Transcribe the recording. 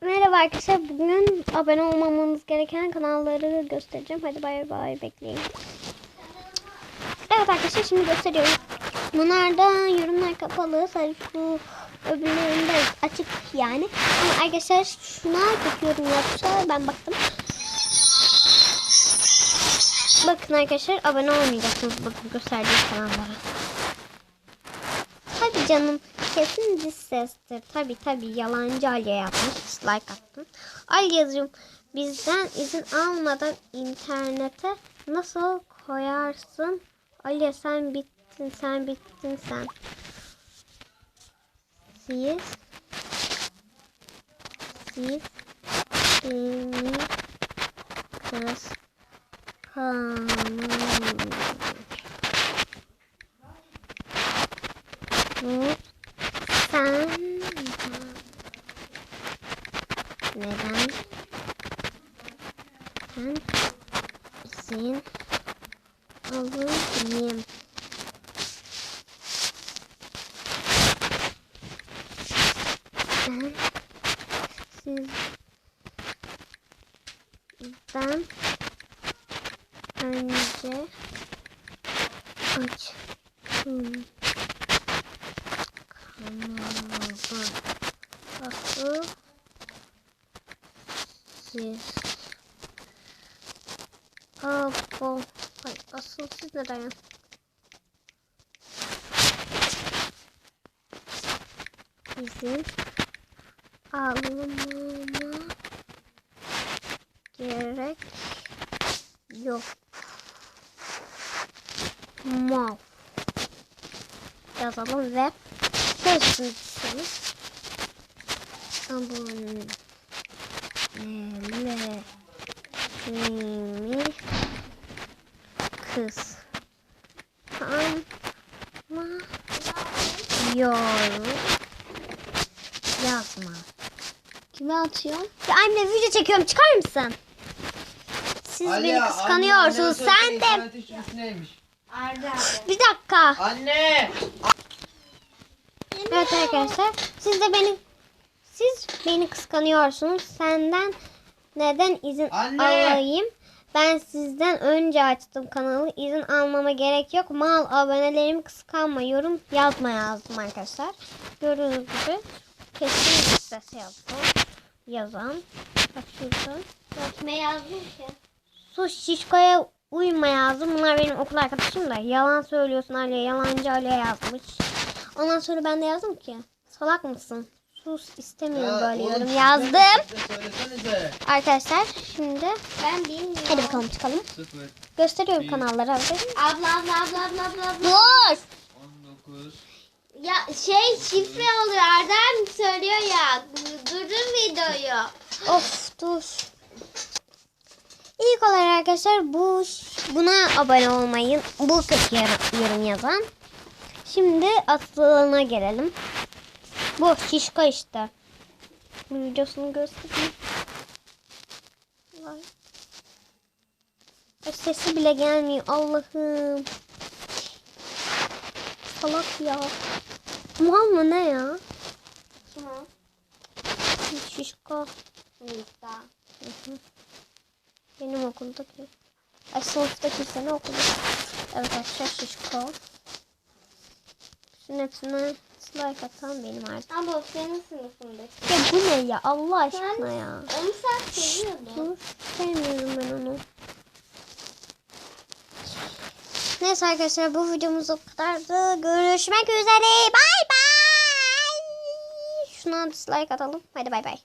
Merhaba arkadaşlar. Bugün abone olmamamız gereken kanalları göstereceğim. Hadi bay bay bekleyin. Evet arkadaşlar şimdi gösteriyorum. Bunlardan yorumlar kapalı. Sadece öbürlerinde açık yani. Ama arkadaşlar şuna çok yorum ben baktım. Bakın arkadaşlar abone olmayacaksınız bakın gösterdiği kanallara. Hadi canım kesin diz. Tabi tabi yalancı Aliye yapmış. Dislike attım. Aliye'cim bizden izin almadan internete nasıl koyarsın? Aliye sen bittin sen bittin sen. Siz siz beni kıskanın. Bu sen neden ben izin alayım? Ben sizden önce açtım. Kanalı asıl siz Abo. Ay, asıl siz neden? İzin almama gerek yok. Mal yazalım ve Sözlüsünüz abone mi kız ama yorum yazma. Kime atıyorsun? Ya anne video çekiyorum çıkar mısın? Siz beni kıskanıyorsunuz. Sen de neymiş? Arda bir dakika. Anne! Evet arkadaşlar siz de beni siz beni kıskanıyorsunuz. Senden neden izin Anne! alayım? Ben sizden önce açtım kanalı. İzin almama gerek yok. Mal abonelerimi kıskanma. Yorum yazma yazdım arkadaşlar. Gördüğünüz gibi kesin ses yazdım. Yazan. Bak şurada. kime yazdın ki? Sus şişkoya uyma yazdım. Bunlar benim okul arkadaşım da. Yalan söylüyorsun Aliye. Yalancı Aliye yazmış. Ondan sonra ben de yazdım ki. Salak mısın? Sus istemiyorum böyle yorum yazdım. Söylesenize. Arkadaşlar şimdi Ben bilmiyorum. hadi bakalım çıkalım. Sıfır. Gösteriyorum Bir. kanalları. mı? Abla abla abla abla abla. abla. Dur. 19. Ya şey şifre oluyor Arda abi söylüyor ya. Durdur videoyu. Of dur. İlk olarak arkadaşlar bu buna abone olmayın. Bu kötü yor- yorum yazan. Şimdi aslına gelelim. Bu şişko işte. Bir videosunu göstereyim. Sesi bile gelmiyor Allah'ım. Salak ya. Mal mı ne ya? Kim o? Şişko. Nisa. Hı hı. Benim okuldaki. Ay sınıftaki sene okulda. Evet arkadaşlar şişko. Şunun hepsine like atan benim artık. Ama senin sınıfındaki. Ya bu ne ya Allah aşkına ya. Onu sen seviyordun. Sevmiyorum ben onu. Neyse arkadaşlar bu videomuz o kadardı. Görüşmek üzere. Bay bay. Şuna dislike atalım. Hadi bay bay.